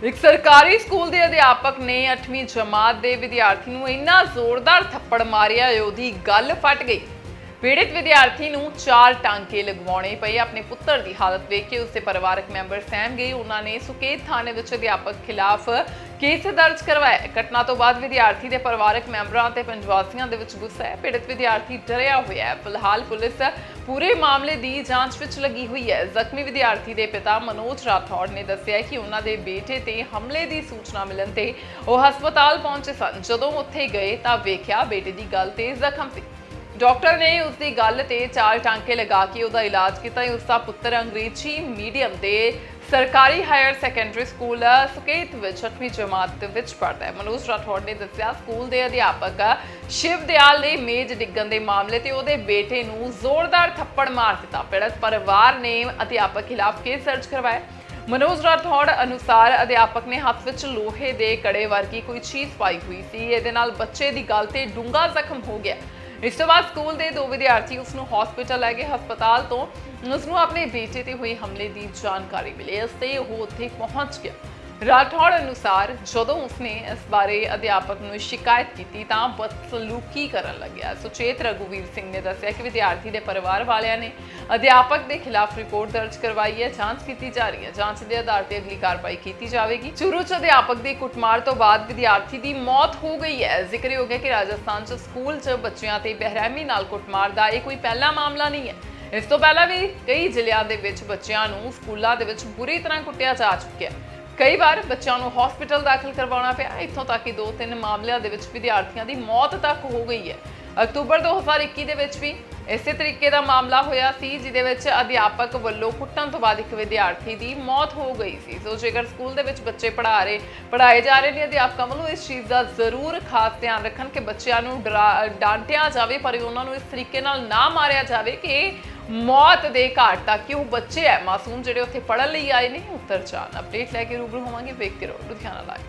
ਇੱਕ ਸਰਕਾਰੀ ਸਕੂਲ ਦੇ ਅਧਿਆਪਕ ਨੇ 8ਵੀਂ ਜਮਾਤ ਦੇ ਵਿਦਿਆਰਥੀ ਨੂੰ ਇੰਨਾ ਜ਼ੋਰਦਾਰ ਥੱਪੜ ਮਾਰਿਆ, ਉਹਦੀ ਗੱਲ ਫਟ ਗਈ। ਪੀੜਿਤ ਵਿਦਿਆਰਥੀ ਨੂੰ ਚਾਰ ਟਾਂਕੇ ਲਗਵਾਉਣੇ ਪਏ। ਆਪਣੇ ਪੁੱਤਰ ਦੀ ਹਾਲਤ ਵੇਖ ਕੇ ਉਸਦੇ ਪਰਿਵਾਰਕ ਮੈਂਬਰ ਸਹਿਮ ਗਏ। ਉਹਨਾਂ ਨੇ ਸੁਕੇਤ ਥਾਣੇ ਵਿੱਚ ਅਧਿਆਪਕ ਖਿਲਾਫ ਕੇਸ ਦਰਜ ਕਰਵਾਇਆ। ਘਟਨਾ ਤੋਂ ਬਾਅਦ ਵਿਦਿਆਰਥੀ ਦੇ ਪਰਿਵਾਰਕ ਮੈਂਬਰਾਂ ਤੇ ਪੰਜਵਾਸੀਆਂ ਦੇ ਵਿੱਚ ਗੁੱਸਾ ਹੈ। ਪੀੜਿਤ ਵਿਦਿਆਰਥੀ ਡਰਿਆ ਹੋਇਆ ਹੈ। ਫਿਲਹਾਲ ਪੁਲਿਸ ਪੂਰੇ ਮਾਮਲੇ ਦੀ ਜਾਂਚ ਵਿੱਚ ਲੱਗੀ ਹੋਈ ਹੈ। ਜ਼ਖਮੀ ਵਿਦਿਆਰਥੀ ਦੇ ਪਿਤਾ ਮਨੋਜ ਰਾਠੌੜ ਨੇ ਦੱਸਿਆ ਕਿ ਉਹਨਾਂ ਦੇ ਬੇਟੇ ਤੇ ਹਮਲੇ ਦੀ ਸੂਚਨਾ ਮਿਲਣ ਤੇ ਉਹ ਹਸਪਤਾਲ ਪਹੁੰਚੇ ਸਨ। ਜਦੋਂ ਉੱਥੇ ਗਏ ਤਾਂ ਵੇਖਿਆ ਬੇਟੇ ਦੀ ਗੱਲ ਤੇ ਜ਼ਖਮ ਸੀ। ਡਾਕਟਰ ਨੇ ਉਸ ਦੀ ਗੱਲ ਤੇ ਚਾਰ ਟਾਂਕੇ ਲਗਾ ਕੇ ਉਹਦਾ ਇਲਾਜ ਕੀਤਾ। ਉਸ ਦਾ ਪੁੱਤਰ ਅੰਗਰੇਜ਼ੀ ਮੀਡੀਅਮ ਦੇ ਸਰਕਾਰੀ ਹਾਇਰ ਸੈਕੰਡਰੀ ਸਕੂਲ ਸੁਕੇਤ ਵਿੱਚ 8ਵੀਂ ਜਮਾਤ ਵਿੱਚ ਪੜ੍ਹਦਾ ਹੈ। ਮਨੋਜ ਰਾਠੌੜ ਨੇ ਦੱਸਿਆ, ਸਕੂਲ ਦੇ ਅਧਿਆਪਕ ਸ਼ਿਵ ਦਿਆਲ ਨੇ ਮੇਜ਼ ਡਿੱਗਣ ਦੇ ਮਾਮਲੇ ਤੇ ਉਹਦੇ ਬੇਟੇ ਨੂੰ ਜ਼ੋਰਦਾਰ ਥੱਪੜ ਮਾਰ ਦਿੱਤਾ। ਪੀੜਤ ਪਰਿਵਾਰ ਨੇ ਅਧਿਆਪਕ ਖਿਲਾਫ ਕੇਸ ਦਰਜ ਕਰਵਾਇਆ। ਮਨੋਜ ਰਾਠੌੜ ਅਨੁਸਾਰ ਅਧਿਆਪਕ ਨੇ ਹੱਥ ਵਿੱਚ ਲੋਹੇ ਦੇ ਕੜੇ ਵਰਗੀ ਕੋਈ ਚੀਜ਼ ਪਾਈ ਹੋਈ ਸੀ। ਇਹਦੇ ਨਾਲ ਬੱਚੇ ਦੀ ਗੱਲ ਤੇ ਡੂੰਘਾ ਜ਼ਖਮ ਹੋ ਗਿਆ। ਇਸ ਤੋਂ ਬਾਅਦ ਸਕੂਲ ਦੇ ਦੋ ਵਿਦਿਆਰਥੀ ਉਸ ਨੂੰ ਹਸਪੀਟਲ ਲੈ ਗਏ। ਹਸਪਤਾਲ ਤੋਂ ਉਸ ਨੂੰ ਆਪਣੇ ਬੇਟੇ ਤੇ ਹੋਏ ਹਮਲੇ ਦੀ ਜਾਣਕਾਰੀ ਮਿਲੀ। ਇਸ ਤੇ ਉਹ ਉੱਥੇ ਪਹੁੰਚ ਗਿਆ। ਰਾਠੌੜ ਅਨੁਸਾਰ ਜਦੋਂ ਉਸਨੇ ਇਸ ਬਾਰੇ ਅਧਿਆਪਕ ਨੂੰ ਸ਼ਿਕਾਇਤ ਕੀਤੀ ਤਾਂ ਬਦਸਲੂਕੀ ਕਰਨ ਲੱਗਿਆ। ਸੁਚੇਤ ਰਘੁਵੀਰ ਸਿੰਘ ਨੇ ਦੱਸਿਆ ਕਿ ਵਿਦਿਆਰਥੀ ਦੇ ਪਰਿਵਾਰ ਵਾਲਿਆਂ ਨੇ ਅਧਿਆਪਕ ਦੇ ਖਿਲਾਫ ਰਿਪੋਰਟ ਦਰਜ ਕਰਵਾਈ ਹੈ, ਜਾਂਚ ਕੀਤੀ ਜਾ ਰਹੀ ਹੈ। ਜਾਂਚ ਦੇ ਆਧਾਰ ਤੇ ਅਗਲੀ ਕਾਰਵਾਈ ਕੀਤੀ ਜਾਵੇਗੀ। ਚੁਰੂ ਚ ਅਧਿਆਪਕ ਦੀ ਕੁੱਟਮਾਰ ਤੋਂ ਬਾਅਦ ਵਿਦਿਆਰਥੀ ਦੀ ਮੌਤ ਹੋ ਗਈ ਹੈ। ਜ਼ਿਕਰਯੋਗ ਹੈ ਕਿ ਰਾਜਸਥਾਨ ਚ ਸਕੂਲ ਚ ਬੱਚਿਆਂ ਤੇ ਬਹਿਰਮੀ ਨਾਲ ਕੁੱਟਮਾਰ ਦਾ ਇਹ ਕੋਈ ਪਹਿਲਾ ਮਾਮਲਾ ਨਹੀਂ ਹੈ। ਇਸ ਤੋਂ ਪਹਿਲਾਂ ਵੀ ਕਈ ਜ਼ਿਲ੍ਹਿਆਂ ਦੇ ਵਿੱਚ ਬੱਚਿਆਂ ਨੂੰ ਸਕੂਲਾਂ ਦੇ ਵਿੱਚ ਬੁਰੀ ਤਰ੍ਹਾਂ ਕੁੱਟਿਆ ਜਾ ਚੁੱਕਿਆ ਹੈ। ਕਈ ਵਾਰ ਬੱਚਿਆਂ ਨੂੰ ਹਸਪੀਟਲ ਦਾਖਲ ਕਰਵਾਉਣਾ ਪਿਆ, ਇੱਥੋਂ ਤੱਕ ਕਿ ਦੋ ਤਿੰਨ ਮਾਮਲਿਆਂ ਦੇ ਵਿੱਚ ਵਿਦਿਆਰਥੀਆਂ ਦੀ ਮੌਤ ਤੱਕ ਹੋ ਗਈ ਹੈ। ਅਕਤੂਬਰ 2021 ਦੇ ਵਿੱਚ ਵੀ ਇਸੇ ਤਰੀਕੇ ਦਾ ਮਾਮਲਾ ਹੋਇਆ ਸੀ, ਜਿਹਦੇ ਵਿੱਚ ਅਧਿਆਪਕ ਵੱਲੋਂ ਕੁੱਟਣ ਤੋਂ ਬਾਅਦ ਇੱਕ ਵਿਦਿਆਰਥੀ ਦੀ ਮੌਤ ਹੋ ਗਈ ਸੀ। ਸੋ ਜੇਕਰ ਸਕੂਲ ਦੇ ਵਿੱਚ ਬੱਚੇ ਪੜ੍ਹਾ ਰਹੇ, ਪੜ੍ਹਾਏ ਜਾ ਰਹੇ ਨੇ, ਅਧਿਆਪਕਾਂ ਵੱਲੋਂ ਇਸ ਚੀਜ਼ ਦਾ ਜ਼ਰੂਰ ਖਾਸ ਧਿਆਨ ਰੱਖਣ ਕਿ ਬੱਚਿਆਂ ਨੂੰ ਡਰਾ- ਡਾਂਟਿਆ ਜਾਵੇ, ਪਰ ਉਹਨਾਂ ਨੂੰ ਇਸ ਤਰੀਕੇ ਨਾਲ ਨਾ ਮਾਰਿਆ ਜਾਵੇ ਕਿ ਮੌਤ ਦੇ ਘਾਟ ਤੱਕ ਕਿ ਉਹ ਬੱਚੇ ਹੈ ਮਾਸੂਮ ਜਿਹੜੇ ਉੱਥੇ ਪੜ੍ਹਨ ਲਈ ਆਏ ਨੇ, ਉੱਤਰ ਜਾਣ। ਅਪਡੇਟ ਲੈ ਕੇ ਰੂਬਰੂ ਹੋਵਾਂਗੇ, ਵੇਖਦੇ ਰਹੋ। ਲੁਧਿਆਣਾ ਲਾਈਵ